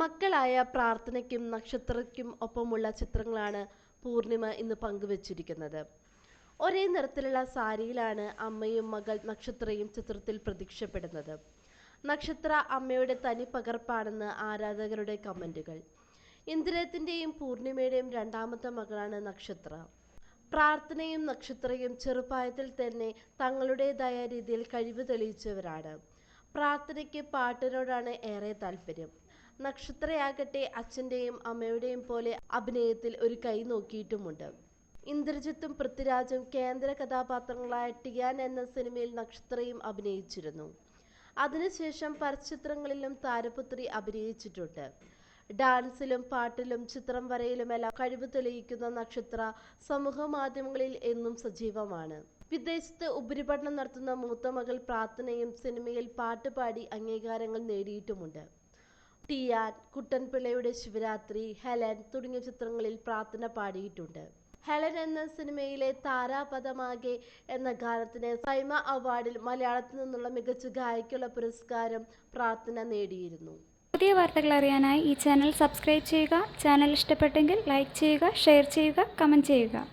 മക്കളായ പ്രാർത്ഥനയ്ക്കും നക്ഷത്രയ്ക്കും ഒപ്പമുള്ള ചിത്രങ്ങളാണ് പൂർണിമ ഇന്ന് പങ്കുവച്ചിരിക്കുന്നത്. ഒരേ നിറത്തിലുള്ള സാരിയിലാണ് അമ്മയും മകൾ നക്ഷത്രയും ചിത്രത്തിൽ പ്രത്യക്ഷപ്പെടുന്നത്. നക്ഷത്ര അമ്മയുടെ തനി പകർപ്പാണെന്ന് ആരാധകരുടെ കമന്റുകൾ ഇന്ദ്രത്തിന്റെയും പൂർണിമയുടെയും രണ്ടാമത്തെ മകളാണ് നക്ഷത്ര. പ്രാർത്ഥനയും നക്ഷത്രയും ചെറുപ്രായത്തിൽ തന്നെ തങ്ങളുടേതായ രീതിയിൽ കഴിവ് തെളിയിച്ചവരാണ്. പ്രാർത്ഥനയ്ക്ക് പാട്ടിനോടാണ് ഏറെ താല്പര്യം. നക്ഷത്രയാകട്ടെ അച്ഛന്റെയും അമ്മയുടെയും പോലെ അഭിനയത്തിൽ ഒരു കൈ നോക്കിയിട്ടുമുണ്ട്. ഇന്ദ്രജിത്തും പൃഥ്വിരാജും കേന്ദ്ര കഥാപാത്രങ്ങളായ ടിയാൻ എന്ന സിനിമയിൽ നക്ഷത്രയും അഭിനയിച്ചിരുന്നു. അതിനുശേഷം പരച്ചിത്രങ്ങളിലും താരപുത്രി അഭിനയിച്ചിട്ടുണ്ട്. ഡാൻസിലും പാട്ടിലും ചിത്രം വരയിലുമെല്ലാം കഴിവ് തെളിയിക്കുന്ന നക്ഷത്ര സമൂഹ മാധ്യമങ്ങളിൽ എന്നും സജീവമാണ്. വിദേശത്ത് ഉപരിപഠനം നടത്തുന്ന മൂത്ത മകൾ പ്രാർത്ഥനയും സിനിമയിൽ പാട്ടുപാടി അംഗീകാരങ്ങൾ നേടിയിട്ടുമുണ്ട്. ടിയാൻ കുട്ടൻപിള്ളയുടെ ശിവരാത്രി ഹെലൻ തുടങ്ങിയ ചിത്രങ്ങളിൽ പ്രാർത്ഥന പാടിയിട്ടുണ്ട്. ഹെലൻ എന്ന സിനിമയിലെ താരാപഥമാകെ എന്ന ഗാനത്തിന് സൈമ അവാർഡിൽ മലയാളത്തിൽ നിന്നുള്ള മികച്ച ഗായികയ്ക്കുള്ള പുരസ്കാരം പ്രാർത്ഥന നേടിയിരുന്നു. പുതിയ വാർത്തകൾ അറിയാനായി ഈ ചാനൽ സബ്സ്ക്രൈബ് ചെയ്യുക ചാനൽ ഇഷ്ടപ്പെട്ടെങ്കിൽ ലൈക്ക് ചെയ്യുക ഷെയർ ചെയ്യുക കമന്റ് ചെയ്യുക.